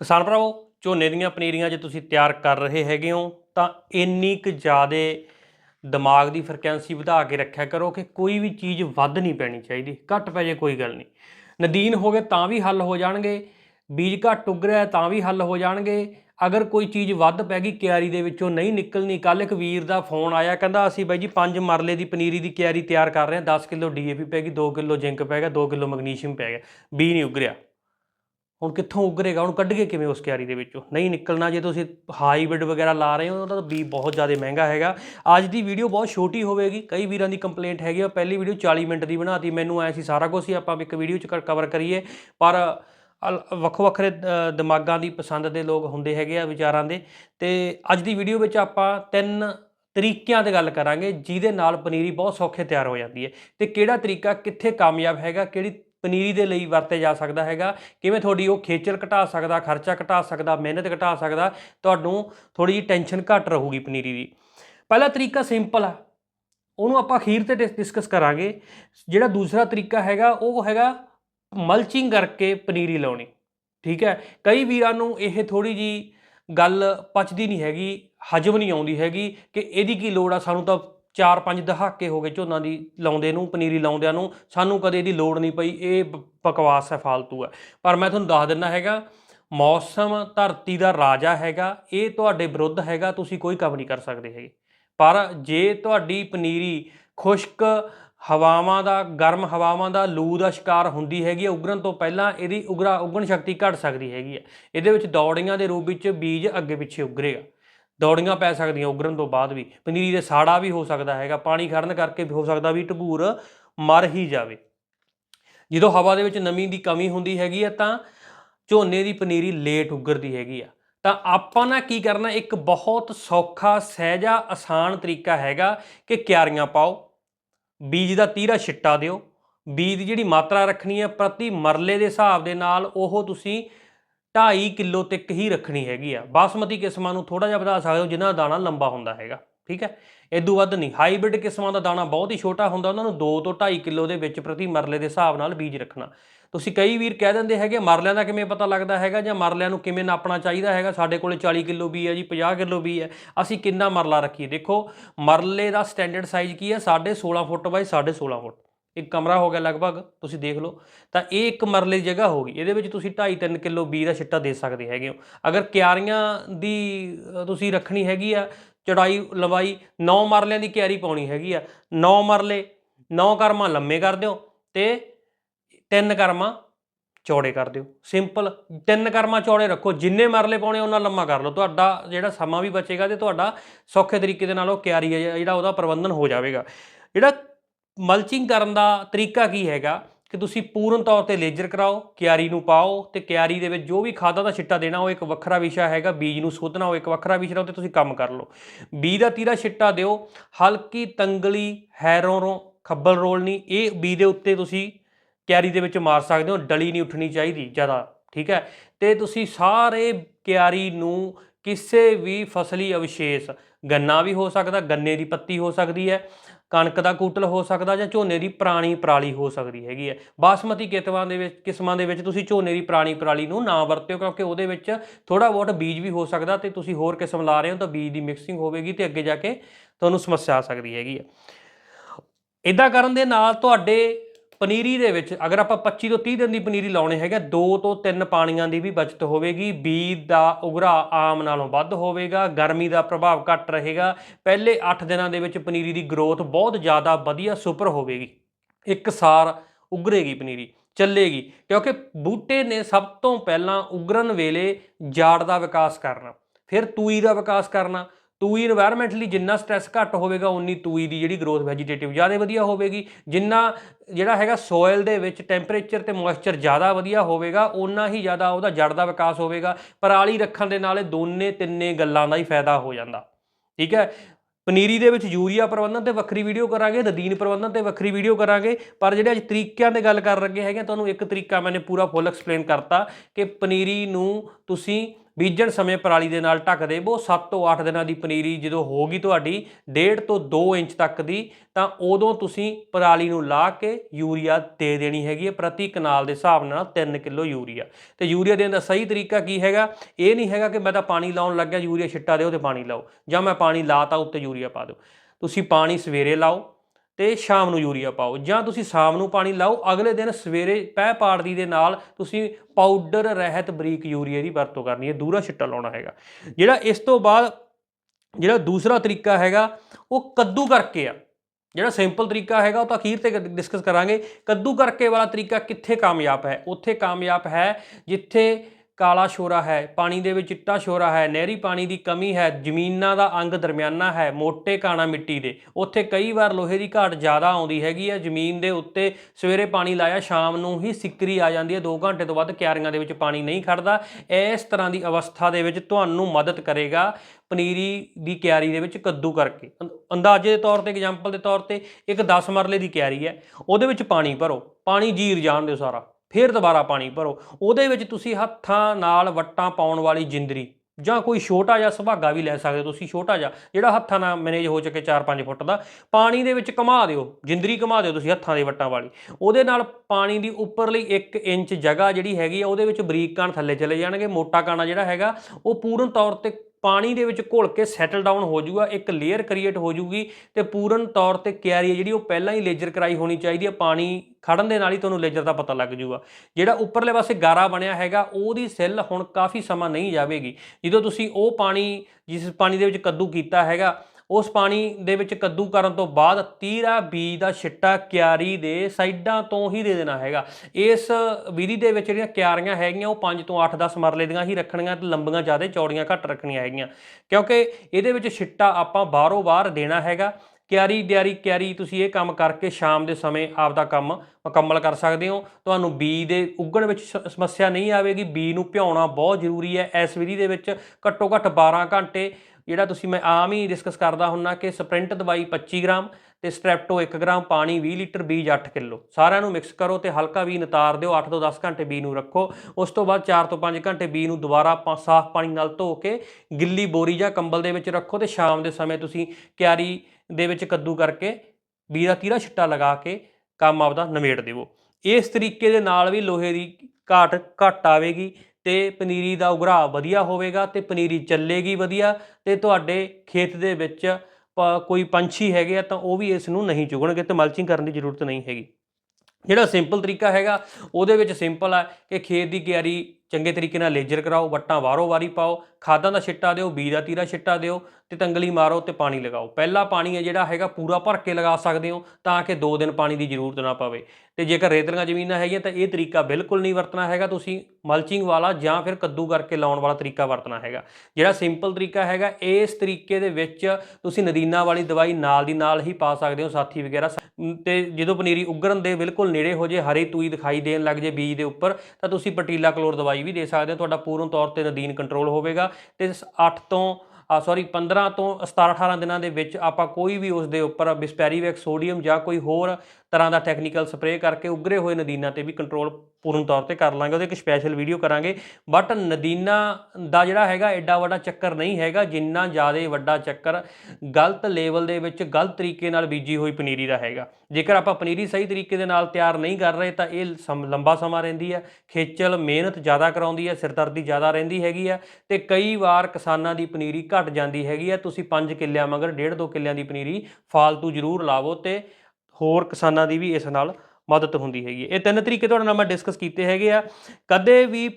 ਕਿਸਾਨ ਭਰਾਵੋ, ਝੋਨੇ ਦੀਆਂ ਪਨੀਰੀਆਂ ਜੇ ਤੁਸੀਂ ਤਿਆਰ ਕਰ ਰਹੇ ਹੈਗੇ ਹੋ, ਤਾਂ ਇੰਨੀ ਕੁ ਜ਼ਿਆਦੇ ਦਿਮਾਗ ਦੀ ਫ੍ਰੀਕੁਐਂਸੀ ਵਧਾ ਕੇ ਰੱਖਿਆ ਕਰੋ ਕਿ ਕੋਈ ਵੀ ਚੀਜ਼ ਵੱਧ ਨਹੀਂ ਪੈਣੀ ਚਾਹੀਦੀ, ਘੱਟ ਪੈ ਜੇ ਕੋਈ ਗੱਲ ਨਹੀਂ। ਨਦੀਨ ਹੋ ਗਏ ਤਾਂ ਵੀ ਹੱਲ ਹੋ ਜਾਣਗੇ, ਬੀਜ ਘੱਟ ਉੱਗ ਰਿਹਾ ਤਾਂ ਵੀ ਹੱਲ ਹੋ ਜਾਣਗੇ, ਅਗਰ ਕੋਈ ਚੀਜ਼ ਵੱਧ ਪੈ ਗਈ ਕਿਆਰੀ ਦੇ ਵਿੱਚੋਂ ਨਹੀਂ ਨਿਕਲਣੀ ਕੱਲ ਇੱਕ ਵੀਰ ਦਾ ਫੋਨ ਆਇਆ, ਕਹਿੰਦਾ ਅਸੀਂ ਬਾਈ ਜੀ ਪੰਜ ਮਰਲੇ ਦੀ ਪਨੀਰੀ ਦੀ ਕਿਆਰੀ ਤਿਆਰ ਕਰ ਰਹੇ ਹਾਂ 10 ਕਿਲੋ ਡੀਏਪੀ ਪੈ ਗਈ 2 ਕਿਲੋ ਜ਼ਿੰਕ ਪੈ ਗਿਆ 2 ਕਿਲੋ ਮੈਗਨੀਸ਼ੀਅਮ ਪੈ ਗਿਆ, ਬੀ ਨਹੀਂ ਉੱਗ ਰਿਹਾ। ਹੁਣ ਕਿੱਥੋਂ ਉੱਗਰੇਗਾ? ਹੁਣ ਕੱਢ ਕੇ ਕਿਵੇਂ ਉਸ ਕਿਆਰੀ ਦੇ ਵਿੱਚੋਂ? ਨਹੀਂ ਨਿਕਲਣਾ, ਜੇ ਤੁਸੀਂ ਹਾਈਬ੍ਰਿਡ ਵਗੈਰਾ ਲਾ ਰਹੇ ਹੋ ਉਹਦਾ ਤਾਂ ਬੀ ਬਹੁਤ ਜ਼ਿਆਦਾ ਮਹਿੰਗਾ ਹੈਗਾ। ਅੱਜ ਦੀ ਵੀਡੀਓ ਬਹੁਤ ਛੋਟੀ ਹੋਵੇਗੀ। ਕਈ ਵੀਰਾਂ ਦੀ ਕੰਪਲੇਂਟ ਹੈਗੀ ਆ। ਪਹਿਲੀ ਵੀਡੀਓ 40 ਮਿੰਟ ਦੀ ਬਣਾਤੀ। ਮੈਨੂੰ ਐ ਸੀ ਸਾਰਾ ਕੁਝ ਹੀ ਆਪਾਂ ਇੱਕ ਵੀਡੀਓ 'ਚ ਕਵਰ ਕਰੀਏ। ਪਰ ਅਲ- ਵੱਖੋ ਵੱਖਰੇ ਦਿਮਾਗਾਂ ਦੀ ਪਸੰਦ ਦੇ ਲੋਕ ਹੁੰਦੇ ਹੈਗੇ ਆ ਵਿਚਾਰਾਂ ਦੇ। ਤੇ ਅੱਜ ਦੀ ਵੀਡੀਓ ਵਿੱਚ ਆਪਾਂ ਤਿੰਨ ਤਰੀਕਿਆਂ ਤੇ ਗੱਲ ਕਰਾਂਗੇ, ਜਿਹਦੇ ਨਾਲ ਪਨੀਰੀ ਬਹੁਤ ਸੌਖੇ ਤਿਆਰ ਹੋ ਜਾਂਦੀ ਹੈ। ਤੇ ਕਿਹੜਾ ਤਰੀਕਾ, ਕਿੱਥੇ ਕਾਮਯਾਬ ਹੈਗਾ, ਕਿਹੜੀ ਪਨੀਰੀ ਦੇ ਲਈ ਵਰਤੇ ਜਾ ਸਕਦਾ ਹੈਗਾ। ਕਿਵੇਂ ਤੁਹਾਡੀ ਉਹ ਖੇਚਲ ਘਟਾ ਸਕਦਾ, ਖਰਚਾ ਘਟਾ ਸਕਦਾ, ਮਿਹਨਤ ਘਟਾ ਸਕਦਾ, ਤੁਹਾਨੂੰ ਥੋੜੀ ਜਿਹੀ ਟੈਨਸ਼ਨ ਘੱਟ ਰਹੂਗੀ ਪਨੀਰੀ ਦੀ। ਪਹਿਲਾ ਤਰੀਕਾ ਸਿੰਪਲ ਆ। ਉਹਨੂੰ ਆਪਾਂ ਅਖੀਰ ਤੇ ਡਿਸਕਸ ਕਰਾਂਗੇ। ਜਿਹੜਾ ਦੂਸਰਾ ਤਰੀਕਾ ਹੈਗਾ, ਉਹ ਹੈਗਾ ਮਲਚਿੰਗ ਕਰਕੇ ਪਨੀਰੀ ਲਾਉਣੀ। ਠੀਕ ਹੈ? ਕਈ ਵੀਰਾਂ ਨੂੰ ਇਹ ਥੋੜੀ ਜੀ ਗੱਲ ਪਚਦੀ ਨਹੀਂ ਹੈਗੀ, ਹਜਮ ਨਹੀਂ ਆਉਂਦੀ ਹੈਗੀ ਕਿ ਇਹਦੀ ਕੀ ਲੋੜ ਆ? ਸਾਨੂੰ ਤਾਂ 4-5 ਦਹਾਕੇ ਹੋ ਗਏ ਝੋਨਾ ਦੀ ਲਾਉਂਦੇ ਨੂੰ, ਪਨੀਰੀ ਲਾਉਂਦਿਆਂ ਨੂੰ, ਸਾਨੂੰ ਕਦੇ ਇਹਦੀ ਲੋੜ ਨਹੀਂ ਪਈ, ਇਹ ਬ- ਬਕਵਾਸ ਹੈ ਫालतू ਹੈ। ਪਰ ਮੈਂ ਤੁਹਾਨੂੰ ਦੱਸ ਦਿੰਦਾ ਹੈਗਾ, ਮੌਸਮ ਧਰਤੀ ਦਾ ਰਾਜਾ ਹੈਗਾ, ਇਹ ਤੁਹਾਡੇ ਵਿਰੁੱਧ ਹੈਗਾ, ਤੁਸੀਂ ਕੋਈ ਕੰਮ ਨਹੀਂ ਕਰ ਸਕਦੇ ਹੈਗੇ। ਪਰ ਜੇ ਤੁਹਾਡੀ ਪਨੀਰੀ ਖੁਸ਼ਕ ਹਵਾਵਾਂ ਦਾ, ਗਰਮ ਹਵਾਵਾਂ ਦਾ ਲੂ ਦਾ ਸ਼ਿਕਾਰ ਹੁੰਦੀ ਹੈਗੀ ਹੈ, ਉਗਰਨ ਤੋਂ ਪਹਿਲਾਂ ਇਹਦੀ ਉਗਰਾ, ਉਗਣ ਸ਼ਕਤੀ ਘਟ ਸਕਦੀ ਹੈਗੀ ਹੈ। ਇਹਦੇ ਵਿੱਚ ਦੌੜੀਆਂ ਦੇ ਰੂਪ ਵਿੱਚ ਬੀਜ ਅੱਗੇ ਪਿੱਛੇ ਉਗਰੇਗਾ ਦੌੜੀਆਂ ਪੈ ਸਕਦੀਆਂ ਉਗਰਨ ਤੋਂ ਬਾਅਦ ਵੀ, ਪਨੀਰੀ ਦੇ ਸਾੜਾ ਵੀ ਹੋ ਸਕਦਾ ਹੈਗਾ, ਪਾਣੀ ਖੜਨ ਕਰਕੇ ਵੀ ਹੋ ਸਕਦਾ ਵੀ ਢਬੂਰ ਮਰ ਹੀ ਜਾਵੇ। ਜਦੋਂ ਹਵਾ ਦੇ ਵਿੱਚ ਨਮੀ ਦੀ ਕਮੀ ਹੁੰਦੀ ਹੈਗੀ ਹੈ ਤਾਂ ਝੋਨੇ ਦੀ ਪਨੀਰੀ ਲੇਟ ਉਗਰਦੀ ਹੈਗੀ ਆ। ਤਾਂ ਆਪਾਂ ਨਾ ਕੀ ਕਰਨਾ, ਇੱਕ ਬਹੁਤ ਸੌਖਾ, ਸਹਿਜਾ, ਆਸਾਨ ਤਰੀਕਾ ਹੈਗਾ ਕਿ ਕਿਆਰੀਆਂ ਪਾਓ, ਬੀਜ ਦਾ ਤੀਰਾ ਛਿੱਟਾ ਦਿਓ, ਬੀਜ ਦੀ ਜਿਹੜੀ ਮਾਤਰਾ ਰੱਖਣੀ ਹੈ ਪ੍ਰਤੀ ਮਰਲੇ ਦੇ ਹਿਸਾਬ ਦੇ ਨਾਲ ਉਹ ਤੁਸੀਂ 2.5 ਕਿਲੋ ਤੱਕ ਹੀ ਰੱਖਣੀ ਹੈਗੀ ਆ। ਬਾਸਮਤੀ ਕਿਸਮਾਂ ਨੂੰ ਥੋੜਾ ਜਿਹਾ ਵਧਾ ਸਕਦੇ ਹੋ, ਜਿਨ੍ਹਾਂ ਦਾ ਦਾਣਾ ਲੰਬਾ ਹੁੰਦਾ ਹੈਗਾ, ਠੀਕ ਹੈ? ਇਦੋਂ ਵੱਧ ਨਹੀਂ। ਹਾਈਬ੍ਰਿਡ ਕਿਸਮਾਂ ਦਾ ਦਾਣਾ ਬਹੁਤ ਹੀ ਛੋਟਾ ਹੁੰਦਾ, ਉਹਨਾਂ ਨੂੰ 2 ਤੋਂ 2.5 ਕਿਲੋ ਦੇ ਵਿੱਚ ਪ੍ਰਤੀ ਮਰਲੇ ਦੇ ਹਿਸਾਬ ਨਾਲ ਬੀਜ ਰੱਖਣਾ। ਤੁਸੀਂ ਕਈ ਵੀਰ ਕਹਿ ਦਿੰਦੇ ਹੈਗੇ, ਮਰਲਿਆਂ ਦਾ ਕਿਵੇਂ ਪਤਾ ਲੱਗਦਾ ਹੈਗਾ, ਜਾਂ ਮਰਲਿਆਂ ਨੂੰ ਕਿਵੇਂ ਨਾਪਣਾ ਚਾਹੀਦਾ ਹੈਗਾ? ਸਾਡੇ ਕੋਲੇ 40 ਕਿਲੋ ਬੀ ਹੈ ਜੀ 50 ਕਿਲੋ ਵੀ ਹੈ। ਅਸੀਂ ਕਿੰਨਾ ਮਰਲਾ ਰੱਖੀਏ? ਦੇਖੋ, ਮਰਲੇ ਦਾ ਸਟੈਂਡਰਡ ਸਾਈਜ਼ ਕੀ ਹੈ? 16.5 ਫੁੱਟ ਬਾਈ 16.5 ਫੁੱਟ। ਇੱਕ ਕਮਰਾ ਹੋ ਗਿਆ ਲਗਭਗ, ਤੁਸੀਂ ਦੇਖ ਲਓ। ਤਾਂ ਇਹ ਇੱਕ ਮਰਲੇ ਦੀ ਜਗ੍ਹਾ ਹੋਗੀ ਇਹਦੇ ਵਿੱਚ ਤੁਸੀਂ 2.5-3 ਕਿਲੋ ਬੀ ਦਾ ਛਿੱਟਾ ਦੇ ਸਕਦੇ ਹੈਗੇ ਹੋ। ਅਗਰ ਕਿਆਰੀਆਂ ਦੀ ਤੁਸੀਂ ਰੱਖਣੀ ਹੈਗੀ ਆ, ਚੜਾਈ, ਲੰਬਾਈ 9 ਮਰਲਿਆਂ ਦੀ ਕਿਆਰੀ ਪਾਉਣੀ ਹੈਗੀ ਆ। 9 ਮਰਲੇ 9 ਕਰਮਾਂ ਲੰਮੇ ਕਰ ਦਿਓ ਤੇ 3 ਕਰਮਾਂ ਚੌੜੇ ਕਰ ਦਿਓ। ਸਿੰਪਲ, ਤਿੰਨ ਕਰਮਾਂ ਚੌੜੇ ਰੱਖੋ। ਜਿੰਨੇ ਮਰਲੇ ਪਾਉਣੇ ਉਹਨਾਂ ਲੰਮਾ ਕਰ ਲਓ। ਤੁਹਾਡਾ ਜਿਹੜਾ ਸਮਾਂ ਵੀ ਬਚੇਗਾ ਤੇ ਤੁਹਾਡਾ ਸੌਖੇ ਤਰੀਕੇ ਦੇ ਨਾਲ ਉਹ ਕਿਆਰੀ ਹੈ ਜਿਹੜਾ ਉਹਦਾ ਪ੍ਰਬੰਧਨ ਹੋ ਜਾਵੇਗਾ। ਜਿਹੜਾ ਮਲਚਿੰਗ ਕਰਨ ਦਾ ਤਰੀਕਾ ਕੀ ਹੈਗਾ? ਕਿ ਤੁਸੀਂ ਪੂਰਨ ਤੌਰ ਤੇ ਲੇਜ਼ਰ ਕਰਾਓ, ਕਿਆਰੀ ਨੂੰ ਪਾਓ ਤੇ ਕਿਆਰੀ ਦੇ ਵਿੱਚ ਜੋ ਵੀ ਖਾਦਾਂ ਦਾ ਛਿੱਟਾ ਦੇਣਾ, ਉਹ ਇੱਕ ਵੱਖਰਾ ਵਿਸ਼ਾ ਹੈਗਾ। ਬੀਜ ਨੂੰ ਸੋਧਣਾ, ਉਹ ਇੱਕ ਵੱਖਰਾ ਵਿਸ਼ਾ ਉਹ ਤੇ ਤੁਸੀਂ ਕੰਮ ਕਰ ਲਓ। ਬੀਜ ਦਾ ਤੀਰਾ ਛਿੱਟਾ ਦਿਓ, ਹਲਕੀ ਤੰਗਲੀ ਹੈਰੋਂ ਖੱਬਲ ਰੋਲਣੀ ਇਹ ਬੀਜ ਦੇ ਉੱਤੇ ਤੁਸੀਂ ਕਿਆਰੀ ਦੇ ਵਿੱਚ ਮਾਰ ਸਕਦੇ ਹੋ, ਡਲੀ ਨਹੀਂ ਉੱਠਣੀ ਚਾਹੀਦੀ ਜ਼ਿਆਦਾ, ਠੀਕ ਹੈ? ਤੇ ਤੁਸੀਂ ਸਾਰੇ ਕਿਆਰੀ ਨੂੰ ਕਿਸੇ ਵੀ ਫਸਲੀ ਅਵਸ਼ੇਸ਼, ਗੰਨਾ ਵੀ ਹੋ ਸਕਦਾ, ਗੰਨੇ ਦੀ ਪੱਤੀ ਹੋ ਸਕਦੀ ਹੈ ਕਣਕ ਦਾ ਕੂਟਲ ਹੋ ਸਕਦਾ ਜਾਂ ਝੋਨੇ ਦੀ ਪੁਰਾਣੀ ਪਰਾਲੀ ਹੋ ਸਕਦੀ ਹੈਗੀ ਹੈ। ਬਾਸਮਤੀ ਕਿਤਵਾਂ ਦੇ ਵਿੱਚ ਕਿਸਮਾਂ ਦੇ ਵਿੱਚ ਤੁਸੀਂ ਝੋਨੇ ਦੀ ਪੁਰਾਣੀ ਪਰਾਲੀ ਨੂੰ ਨਾ ਵਰਤਿਓ, ਕਿਉਂਕਿ ਉਹਦੇ ਵਿੱਚ ਥੋੜਾ ਬਹੁਤ ਬੀਜ ਵੀ ਹੋ ਸਕਦਾ ਤੇ ਤੁਸੀਂ ਹੋਰ ਕਿਸਮ ਲਾ ਰਹੇ ਹੋ ਤਾਂ ਬੀਜ ਦੀ ਮਿਕਸਿੰਗ ਹੋਵੇਗੀ ਤੇ ਅੱਗੇ ਜਾ ਕੇ ਤੁਹਾਨੂੰ ਸਮੱਸਿਆ ਆ ਸਕਦੀ ਹੈਗੀ ਹੈ। ਇਦਾਂ ਕਰਨ ਦੇ ਨਾਲ ਤੁਹਾਡੇ ਪਨੀਰੀ ਦੇ ਵਿੱਚ, ਅਗਰ ਆਪਾਂ 25 ਤੋਂ 30 ਦਿਨ ਦੀ ਪਨੀਰੀ ਲਾਉਣੇ ਹੈਗੇ 2 ਤੋਂ 3 ਪਾਣੀਆਂ ਦੀ ਵੀ ਬਚਤ ਹੋਵੇਗੀ, ਬੀਜ ਦਾ ਉਗਰਾ ਆਮ ਨਾਲੋਂ ਵੱਧ ਹੋਵੇਗਾ, ਗਰਮੀ ਦਾ ਪ੍ਰਭਾਵ ਘੱਟ ਰਹੇਗਾ, ਪਹਿਲੇ 8 ਦਿਨਾਂ ਦੇ ਵਿੱਚ ਪਨੀਰੀ ਦੀ ਗਰੋਥ ਬਹੁਤ ਜ਼ਿਆਦਾ ਵਧੀਆ ਸੁਪਰ ਹੋਵੇਗੀ। ਇੱਕ ਸਾਰ ਉਗਰੇਗੀ ਪਨੀਰੀ, ਚੱਲੇਗੀ, ਕਿਉਂਕਿ ਬੂਟੇ ਨੇ ਸਭ ਤੋਂ ਪਹਿਲਾਂ ਉਗਰਨ ਵੇਲੇ ਜਾੜ ਦਾ ਵਿਕਾਸ ਕਰਨਾ, ਫਿਰ ਤੂਈ ਦਾ ਵਿਕਾਸ ਕਰਨਾ ਤੂਈ এনवायरमेंटਲੀ ਜਿੰਨਾ ਸਟ्रेस ਘੱਟ ਹੋਵੇਗਾ ਉਨੀ ਤੂਈ ਦੀ ਜਿਹੜੀ ਗਰੋਥ ਵੈਜੀਟੇਟਿਵ ਜ਼ਿਆਦਾ ਵਧੀਆ ਹੋਵੇਗੀ। ਜਿੰਨਾ ਜਿਹੜਾ ਹੈਗਾ ਸੋਇਲ ਦੇ ਵਿੱਚ ਟੈਂਪਰੇਚਰ ਤੇ ਮੋਇਸਚਰ ਜ਼ਿਆਦਾ ਵਧੀਆ ਹੋਵੇਗਾ ਉਨਾ ਹੀ ਜ਼ਿਆਦਾ ਉਹਦਾ ਜੜ ਦਾ ਵਿਕਾਸ ਹੋਵੇਗਾ। ਪਰਾਲੀ ਰੱਖਣ ਦੇ ਨਾਲ ਇਹ ਦੋਨੇ ਤਿੰਨੇ ਗੱਲਾਂ ਦਾ ਹੀ ਫਾਇਦਾ ਹੋ ਜਾਂਦਾ। ਠੀਕ ਹੈ? ਪਨੀਰੀ ਦੇ ਵਿੱਚ ਯੂਰੀਆ ਪ੍ਰਬੰਧਨ ਤੇ ਵੱਖਰੀ ਵੀਡੀਓ ਕਰਾਂਗੇ ਨਦੀਨ ਪ੍ਰਬੰਧਨ ਤੇ ਵੱਖਰੀ ਵੀਡੀਓ ਕਰਾਂਗੇ। ਪਰ ਜਿਹੜੇ ਅੱਜ ਤਰੀਕਿਆਂ ਦੇ ਗੱਲ ਕਰ ਰਹੇ ਹੈਗੇ ਤੁਹਾਨੂੰ ਇੱਕ ਤਰੀਕਾ ਮੈਨੇ ਪੂਰਾ ਫੁੱਲ ਐਕਸਪਲੇਨ ਕਰਤਾ ਕਿ ਪਨੀਰੀ ਨੂੰ ਤੁਸੀਂ ਬੀਜਣ ਸਮੇਂ ਪਰਾਲੀ ਦੇ ਨਾਲ ਢੱਕ ਦੇਵੋ 7 ਤੋਂ 8 ਦਿਨਾਂ ਦੀ ਪਨੀਰੀ ਜਦੋਂ ਹੋਗੀ ਤੁਹਾਡੀ 1.5 ਤੋਂ 2 ਇੰਚ ਤੱਕ ਦੀ, ਤਾਂ ਉਦੋਂ ਤੁਸੀਂ ਪਰਾਲੀ ਨੂੰ ਲਾ ਕੇ ਯੂਰੀਆ ਦੇ ਦੇਣੀ ਹੈਗੀ ਹੈ, ਪ੍ਰਤੀ ਕਨਾਲ ਦੇ ਹਿਸਾਬ ਨਾਲ 3 ਕਿਲੋ ਯੂਰੀਆ। ਤੇ ਯੂਰੀਆ ਦੇਣ ਦਾ ਸਹੀ ਤਰੀਕਾ ਕੀ ਹੈਗਾ? ਇਹ ਨਹੀਂ ਹੈਗਾ ਕਿ ਮੈਂ ਤਾਂ ਪਾਣੀ ਲਾਉਣ ਲੱਗਿਆ, ਯੂਰੀਆ ਛਿੱਟਾ ਦਿਓ ਤੇ ਪਾਣੀ ਲਾਓ। ਜਾਂ ਮੈਂ ਪਾਣੀ ਲਾਤਾ, ਉੱਤੇ ਯੂਰੀਆ ਪਾ ਦਿਓ। ਤੁਸੀਂ ਪਾਣੀ ਸਵੇਰੇ ਲਾਓ ਤੇ ਸ਼ਾਮ ਨੂੰ ਯੂਰੀਆ ਪਾਓ। ਜਾਂ ਤੁਸੀਂ ਸ਼ਾਮ ਨੂੰ ਪਾਣੀ ਲਾਓ, ਅਗਲੇ ਦਿਨ ਸਵੇਰੇ ਪਹਿ ਪਾੜਦੀ ਦੇ ਨਾਲ ਤੁਸੀਂ ਪਾਊਡਰ ਰਹਿਤ ਬਰੀਕ ਯੂਰੀਆ ਦੀ ਵਰਤੋਂ ਕਰਨੀ ਹੈ, ਦੂਰਾ ਛਿੱਟਾ ਲਾਉਣਾ ਹੈਗਾ। ਜਿਹੜਾ ਇਸ ਤੋਂ ਬਾਅਦ ਜਿਹੜਾ ਦੂਸਰਾ ਤਰੀਕਾ ਹੈਗਾ, ਉਹ ਕੱਦੂ ਕਰਕੇ ਆ। ਜਿਹੜਾ ਸਿੰਪਲ ਤਰੀਕਾ ਹੈਗਾ, ਉਹ ਤਾਂ ਅਖੀਰ ਤੇ ਡਿਸਕਸ ਕਰਾਂਗੇ। ਕੱਦੂ ਕਰਕੇ ਵਾਲਾ ਤਰੀਕਾ ਕਿੱਥੇ ਕਾਮਯਾਬ ਹੈ? ਉੱਥੇ ਕਾਮਯਾਬ ਹੈ ਜਿੱਥੇ ਕਾਲਾ ਸ਼ੋਰਾ ਹੈ, ਪਾਣੀ ਦੇ ਵਿੱਚ ਚਿੱਟਾ ਸ਼ੋਰਾ ਹੈ, ਨਹਿਰੀ ਪਾਣੀ ਦੀ ਕਮੀ ਹੈ, ਜ਼ਮੀਨਾਂ ਦਾ ਅੰਗ ਦਰਮਿਆਨਾ ਹੈ, ਮੋਟੇ ਕਾਣਾ ਮਿੱਟੀ ਦੇ। ਉੱਥੇ ਕਈ ਵਾਰ ਲੋਹੇ ਦੀ ਘਾਟ ਜ਼ਿਆਦਾ ਆਉਂਦੀ ਹੈਗੀ ਹੈ, ਜ਼ਮੀਨ ਦੇ ਉੱਤੇ ਸਵੇਰੇ ਪਾਣੀ ਲਾਇਆ, ਸ਼ਾਮ ਨੂੰ ਹੀ ਸਿੱਕਰੀ ਆ ਜਾਂਦੀ ਹੈ 2 ਘੰਟੇ ਤੋਂ ਵੱਧ ਕਿਆਰੀਆਂ ਦੇ ਵਿੱਚ ਪਾਣੀ ਨਹੀਂ ਖੜਦਾ। ਇਸ ਤਰ੍ਹਾਂ ਦੀ ਅਵਸਥਾ ਦੇ ਵਿੱਚ ਤੁਹਾਨੂੰ ਮਦਦ ਕਰੇਗਾ ਪਨੀਰੀ ਦੀ ਕਿਆਰੀ ਦੇ ਵਿੱਚ ਕੱਦੂ ਕਰਕੇ। ਅੰ- ਅੰਦਾਜ਼ੇ ਦੇ ਤੌਰ ਤੇ, ਐਗਜ਼ਾਮਪਲ ਦੇ ਤੌਰ ਤੇ, ਇੱਕ 10 ਮਰਲੇ ਦੀ ਕਿਆਰੀ ਹੈ, ਉਹਦੇ ਵਿੱਚ ਪਾਣੀ ਭਰੋ, ਪਾਣੀ ਜੀਰ ਜਾਣ ਦਿਓ ਸਾਰਾ। ਫਿਰ ਦੁਬਾਰਾ ਪਾਣੀ ਭਰੋ। ਉਹਦੇ ਵਿੱਚ ਤੁਸੀਂ ਹੱਥਾਂ ਨਾਲ ਵੱਟਾਂ ਪਾਉਣ ਵਾਲੀ ਜਿੰਦਰੀ ਜਾਂ ਕੋਈ ਛੋਟਾ ਜਿਹਾ ਸੁਭਾਗਾ ਵੀ ਲੈ ਸਕਦੇ ਹੋ ਤੁਸੀਂ, ਛੋਟਾ ਜਿਹਾ, ਜਿਹੜਾ ਹੱਥਾਂ ਨਾਲ ਮੈਨੇਜ ਹੋ ਚੁੱਕੇ 4-5 ਫੁੱਟ ਦਾ, ਪਾਣੀ ਦੇ ਵਿੱਚ ਘੁਮਾ ਦਿਓ, ਜਿੰਦਰੀ ਘੁਮਾ ਦਿਓ ਤੁਸੀਂ ਹੱਥਾਂ ਦੇ ਵੱਟਾਂ ਵਾਲੀ। ਉਹਦੇ ਨਾਲ ਪਾਣੀ ਦੀ ਉੱਪਰਲੀ 1 ਇੰਚ ਜਗ੍ਹਾ ਜਿਹੜੀ ਹੈਗੀ ਆ, ਉਹਦੇ ਵਿੱਚ ਬਰੀਕ ਕਣ ਥੱਲੇ ਚਲੇ ਜਾਣਗੇ, ਮੋਟਾ ਕਾਣਾ ਜਿਹੜਾ ਹੈਗਾ, ਉਹ ਪੂਰਨ ਤੌਰ ਤੇ ਪਾਣੀ ਦੇ ਵਿੱਚ ਘੁਲ ਕੇ ਸੈਟਲ ਡਾਊਨ ਹੋ ਜਾਊਗਾ, ਇੱਕ ਲੇਅਰ ਕ੍ਰੀਏਟ ਹੋ ਜਾਊਗੀ ਤੇ ਪੂਰਨ ਤੌਰ ਤੇ ਕਿਆਰੀ ਹੈ ਜਿਹੜੀ ਉਹ ਪਹਿਲਾਂ ਹੀ ਲੇਜ਼ਰ ਕਰਾਈ ਹੋਣੀ ਚਾਹੀਦੀ ਹੈ, ਪਾਣੀ ਖੜਨ ਦੇ ਨਾਲ ਹੀ ਤੁਹਾਨੂੰ ਲੇਜ਼ਰ ਦਾ ਪਤਾ ਲੱਗ ਜਾਊਗਾ। ਜਿਹੜਾ ਉੱਪਰਲੇ ਪਾਸੇ ਗਾਰਾ ਬਣਿਆ ਹੈਗਾ, ਉਹਦੀ ਸੈੱਲ ਹੁਣ ਕਾਫੀ ਸਮਾਂ ਨਹੀਂ ਜਾਵੇਗੀ। ਜਦੋਂ ਤੁਸੀਂ ਉਹ ਪਾਣੀ, ਜਿਸ ਪਾਣੀ ਦੇ ਵਿੱਚ ਕੱਦੂ ਕੀਤਾ ਹੈਗਾ ਉਸ ਪਾਣੀ ਦੇ ਵਿੱਚ ਕੱਦੂ ਕਰਨ ਤੋਂ ਬਾਅਦ ਤੀਰਾ, ਬੀਜ ਦਾ ਛਿੱਟਾ ਕਿਆਰੀ ਦੇ ਸਾਈਡਾਂ ਤੋਂ ਹੀ ਦੇ ਦੇਣਾ ਹੈਗਾ। ਇਸ ਵਿਧੀ ਦੇ ਵਿੱਚ ਜਿਹੜੀਆਂ ਕਿਆਰੀਆਂ ਹੈਗੀਆਂ, ਉਹ 5 ਤੋਂ 8-10 ਮਰਲੇ ਦੀਆਂ ਹੀ ਰੱਖਣੀਆਂ ਤੇ ਲੰਬੀਆਂ ਜ਼ਿਆਦਾ ਚੌੜੀਆਂ ਘੱਟ ਰੱਖਣੀਆਂ ਹੈਗੀਆਂ। ਕਿਉਂਕਿ ਇਹਦੇ ਵਿੱਚ ਛਿੱਟਾ ਆਪਾਂ ਬਾਹਰੋਂ ਬਾਹਰ ਦੇਣਾ ਹੈਗਾ। ਕਿਆਰੀ, ਦਿਆਰੀ, ਕਿਆਰੀ, ਤੁਸੀਂ ਇਹ ਕੰਮ ਕਰਕੇ ਸ਼ਾਮ ਦੇ ਸਮੇਂ ਆਪ ਦਾ ਕੰਮ ਮੁਕੰਮਲ ਕਰ ਸਕਦੇ ਹੋ। ਤੁਹਾਨੂੰ ਬੀ ਦੇ ਉੱਗਣ ਵਿੱਚ ਸ- ਸਮੱਸਿਆ ਨਹੀਂ ਆਵੇਗੀ। ਬੀ ਨੂੰ ਭਿਉਣਾ ਬਹੁਤ ਜ਼ਰੂਰੀ ਹੈ। ਇਸ ਵਿਧੀ ਦੇ ਵਿੱਚ ਘੱਟੋ ਘੱਟ 12 ਘੰਟੇ ਜਿਹੜਾ ਤੁਸੀਂ ਮੈਂ ਆਮ ਹੀ ਡਿਸਕਸ ਕਰਦਾ ਹੁੰਨਾ ਕਿ ਸਪ੍ਰਿੰਟ ਦਵਾਈ 25 ਗ੍ਰਾਮ ਤੇ ਸਟ੍ਰੈਪਟੋ 1 ਗ੍ਰਾਮ, ਪਾਣੀ 20 ਲੀਟਰ, ਬੀਜ 8 ਕਿਲੋ। ਸਾਰਿਆਂ ਨੂੰ ਮਿਕਸ ਕਰੋ ਤੇ ਹਲਕਾ ਵੀ ਨਤਾਰ ਦਿਓ 8 ਤੋਂ 10 ਘੰਟੇ ਬੀ ਨੂੰ ਰੱਖੋ। ਉਸ ਤੋਂ ਬਾਅਦ 4 ਤੋਂ 5 ਘੰਟੇ ਬੀ ਨੂੰ ਦੁਬਾਰਾ ਪਾ- ਸਾਫ਼ ਪਾਣੀ ਨਾਲ ਧੋ ਕੇ ਗਿੱਲੀ ਬੋਰੀ ਜਾਂ ਕੰਬਲ ਦੇ ਵਿੱਚ ਰੱਖੋ ਤੇ ਸ਼ਾਮ ਦੇ ਸਮੇਂ ਤੁਸੀਂ ਕਿਆਰੀ ਦੇ ਵਿੱਚ ਕੱਦੂ ਕਰਕੇ ਬੀ ਦਾ ਤੀਰਾ ਛਿੱਟਾ ਲਗਾ ਕੇ ਕੰਮ ਆਪਦਾ ਨਿਮੇੜ ਦੇਵੋ ਇਸ ਤਰੀਕੇ ਦੇ ਨਾਲ ਵੀ ਲੋਹੇ ਦੀ ਘਾਟ ਘੱਟ ਆਵੇਗੀ। ਤੇ ਪਨੀਰੀ ਦਾ ਉਗਰਾਹ ਵਧੀਆ ਹੋਵੇਗਾ ਤੇ ਪਨੀਰੀ ਚੱਲੇਗੀ ਵਧੀਆ ਤੇ ਤੁਹਾਡੇ ਖੇਤ ਦੇ ਵਿੱਚ ਪ- ਕੋਈ ਪੰਛੀ ਹੈਗੇ ਆ ਤਾਂ ਉਹ ਵੀ ਇਸ ਨੂੰ ਨਹੀਂ ਚੁਗਣਗੇ ਤੇ ਮਲਚਿੰਗ ਕਰਨ ਦੀ ਜ਼ਰੂਰਤ ਨਹੀਂ ਹੈਗੀ। ਜਿਹੜਾ ਸਿੰਪਲ ਤਰੀਕਾ ਹੈਗਾ, ਉਹਦੇ ਵਿੱਚ ਸਿੰਪਲ ਹੈ ਕਿ ਖੇਤ ਦੀ ਕਿਆਰੀ ਚੰਗੇ ਤਰੀਕੇ ਨਾਲ ਲੇਜ਼ਰ ਕਰਾਓ, ਵੱਟਾਂ ਵਾਰੋ ਵਾਰੀ ਪਾਓ, ਖਾਦਾਂ ਦਾ ਛਿੱਟਾ ਦਿਓ, ਬੀਜ ਦਾ ਤੀਰਾ ਛਿੱਟਾ ਦਿਓ ਤੇ ਤੰਗਲੀ ਮਾਰੋ ਤੇ ਪਾਣੀ ਲਗਾਓ। ਪਹਿਲਾ ਪਾਣੀ ਹੈ ਜਿਹੜਾ ਹੈਗਾ ਪੂਰਾ ਭਰ ਕੇ ਲਗਾ ਸਕਦੇ ਹੋ ਤਾਂ ਕਿ 2 ਦਿਨ ਪਾਣੀ ਦੀ ਜ਼ਰੂਰਤ ਨਾ ਪਵੇ। ਤੇ ਜੇਕਰ ਰੇਤਲੀਆਂ ਜ਼ਮੀਨਾਂ ਹੈਗੀਆਂ ਤਾਂ ਇਹ ਤਰੀਕਾ ਬਿਲਕੁਲ ਨਹੀਂ ਵਰਤਣਾ ਹੈਗਾ। ਤੁਸੀਂ ਮਲਚਿੰਗ ਵਾਲਾ ਜਾਂ ਫਿਰ ਕੱਦੂ ਕਰਕੇ ਲਾਉਣ ਵਾਲਾ ਤਰੀਕਾ ਵਰਤਣਾ ਹੈਗਾ। ਜਿਹੜਾ ਸਿੰਪਲ ਤਰੀਕਾ ਹੈਗਾ, ਇਸ ਤਰੀਕੇ ਦੇ ਵਿੱਚ ਤੁਸੀਂ ਨਦੀਨਾ ਵਾਲੀ ਦਵਾਈ ਨਾਲ ਦੀ ਨਾਲ ਹੀ ਪਾ ਸਕਦੇ ਹੋ, ਸਾਥੀ ਵਗੈਰਾ। ਸ- ਤੇ ਜਦੋਂ ਪਨੀਰੀ ਉਗਰਨ ਦੇ ਬਿਲਕੁਲ ਨੇੜੇ ਹੋ ਜੇ, ਹਰੀ ਤੂਈ ਦਿਖਾਈ ਦੇਣ ਲੱਗ ਜੇ ਬੀਜ ਦੇ ਉੱਪਰ, ਤਾਂ ਤੁਸੀਂ ਪਟੀਲਾ ਕਲੋਰ ਦਵਾਈ ਵੀ ਦੇ ਸਕਦੇ ਹੋ। ਤੁਹਾਡਾ ਪੂਰਨ ਤੌਰ ਤੇ ਨਦੀਨ ਕੰਟਰੋਲ ਹੋਵੇਗਾ। ਤੇ 8 ਤੋਂ ਸੌਰੀ 15 ਤੋਂ 17 18 ਦਿਨਾਂ ਦੇ ਵਿੱਚ ਆਪਾਂ ਕੋਈ ਵੀ ਉਸ ਦੇ ਉੱਪਰ ਬਿਸਪੈਰੀਵੈਕ ਸੋਡੀਅਮ ਜਾਂ ਕੋਈ ਹੋਰ ਤਰ੍ਹਾਂ ਦਾ ਟੈਕਨੀਕਲ ਸਪਰੇਅ ਕਰਕੇ ਉਗਰੇ ਹੋਏ ਨਦੀਨਾਂ ਤੇ ਵੀ ਕੰਟਰੋਲ ਪੂਰਨ ਤੌਰ ਤੇ ਕਰ ਲਾਂਗੇ, ਉਹਦੇ ਇੱਕ ਸਪੈਸ਼ਲ ਵੀਡੀਓ ਕਰਾਂਗੇ। ਬਟ ਨਦੀਨਾ ਦਾ ਜਿਹੜਾ ਹੈਗਾ ਐਡਾ ਵੱਡਾ ਚੱਕਰ ਨਹੀਂ ਹੈਗਾ, ਜਿੰਨਾ ਜ਼ਿਆਦਾ ਵੱਡਾ ਚੱਕਰ ਗਲਤ ਲੈਵਲ ਦੇ ਵਿੱਚ ਗਲਤ ਤਰੀਕੇ ਨਾਲ ਬੀਜੀ ਹੋਈ ਪਨੀਰੀ ਦਾ ਹੈਗਾ। ਜੇਕਰ ਆਪਾਂ ਪਨੀਰੀ ਸਹੀ ਤਰੀਕੇ ਦੇ ਨਾਲ ਤਿਆਰ ਨਹੀਂ ਕਰ ਰਹੇ, ਤਾਂ ਇਹ ਸਮ- ਲੰਬਾ ਸਮਾਂ ਰਹਿੰਦੀ ਹੈ, ਖੇਚਲ, ਮਿਹਨਤ ਜ਼ਿਆਦਾ ਕਰਾਉਂਦੀ ਹੈ, ਸਿਰਦਰਦੀ ਜ਼ਿਆਦਾ ਰਹਿੰਦੀ ਹੈਗੀ ਆ ਤੇ ਕਈ ਵਾਰ ਕਿਸਾਨਾਂ ਦੀ ਪਨੀਰੀ ਘਟ ਜਾਂਦੀ ਹੈਗੀ ਆ ਤੁਸੀਂ 5 ਕਿੱਲਿਆਂ ਮਗਰ 1.5 2 ਕਿੱਲਿਆਂ ਦੀ ਪਨੀਰੀ ਫਾਲਤੂ ਜ਼ਰੂਰ ਲਾਵੋ ਤੇ ਹੋਰ ਕਿਸਾਨਾਂ ਦੀ ਵੀ ਇਸ ਨਾਲ ਮਦਦ ਹੁੰਦੀ ਹੈਗੀ ਇਹ ਤਿੰਨ ਤਰੀਕੇ ਤੁਹਾਡੇ ਨਾਲ ਮੈਂ ਡਿਸਕਸ ਕੀਤੇ ਹੈਗੇ ਆ। ਕਦੇ ਵੀ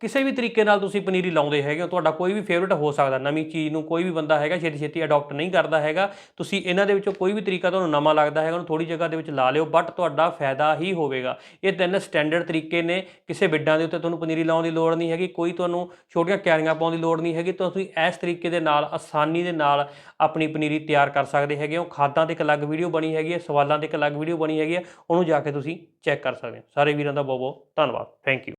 ਕਿਸੇ ਵੀ ਤਰੀਕੇ ਨਾਲ ਤੁਸੀਂ ਪਨੀਰੀ ਲਾਉਂਦੇ ਹੈਗੇ ਹੋ, ਤੁਹਾਡਾ ਕੋਈ ਵੀ ਫੇਵਰਿਟ ਹੋ ਸਕਦਾ, ਨਵੀਂ ਚੀਜ਼ ਨੂੰ ਕੋਈ ਵੀ ਬੰਦਾ ਹੈਗਾ, ਛੇਤੀ ਛੇਤੀ ਅਡਾਪਟ ਨਹੀਂ ਕਰਦਾ ਹੈਗਾ, ਤੁਸੀਂ ਇਹਨਾਂ ਦੇ ਵਿੱਚੋਂ ਕੋਈ ਵੀ ਤਰੀਕਾ ਤੁਹਾਨੂੰ ਨਵਾਂ ਲੱਗਦਾ ਹੈਗਾ, ਉਹਨੂੰ ਥੋੜੀ ਜਗ੍ਹਾ ਦੇ ਵਿੱਚ ਲਾ ਲਿਓ ਬਟ ਤੁਹਾਡਾ ਫਾਇਦਾ ਹੀ ਹੋਵੇਗਾ। ਇਹ ਤਿੰਨ ਸਟੈਂਡਰਡ ਤਰੀਕੇ ਨੇ, ਕਿਸੇ ਬਿੱਡਾਂ ਦੇ ਉੱਤੇ ਤੁਹਾਨੂੰ ਪਨੀਰੀ ਲਾਉਣ ਦੀ ਲੋੜ ਨਹੀਂ ਹੈਗੀ, ਕੋਈ ਤੁਹਾਨੂੰ ਛੋਟੀਆਂ ਕਿਆਰੀਆਂ ਪਾਉਣ ਦੀ ਲੋੜ ਨਹੀਂ ਹੈਗੀ ਤੁਸੀਂ ਇਸ ਤਰੀਕੇ ਦੇ ਨਾਲ, ਆਸਾਨੀ ਦੇ ਨਾਲ ਆਪਣੀ ਪਨੀਰੀ ਤਿਆਰ ਕਰ ਸਕਦੇ ਹੈਗੇ ਹੋ। ਖਾਦਾਂ ਤੇ ਇੱਕ ਅਲੱਗ ਵੀਡੀਓ ਬਣੀ ਹੈਗੀ ਹੈ, ਸਵਾਲਾਂ ਤੇ ਇੱਕ ਅਲੱਗ ਵੀਡੀਓ ਬਣੀ ਹੈਗੀ ਹੈ, ਉਹਨੂੰ ਜਾ ਕੇ ਤੁਸੀਂ ਚੈੱਕ ਕਰ ਸਕਦੇ ਹੋ। ਸਾਰੇ ਵੀਰਾਂ ਦਾ ਬਹੁਤ ਬਹੁਤ ਧੰਨਵਾਦ। Thank you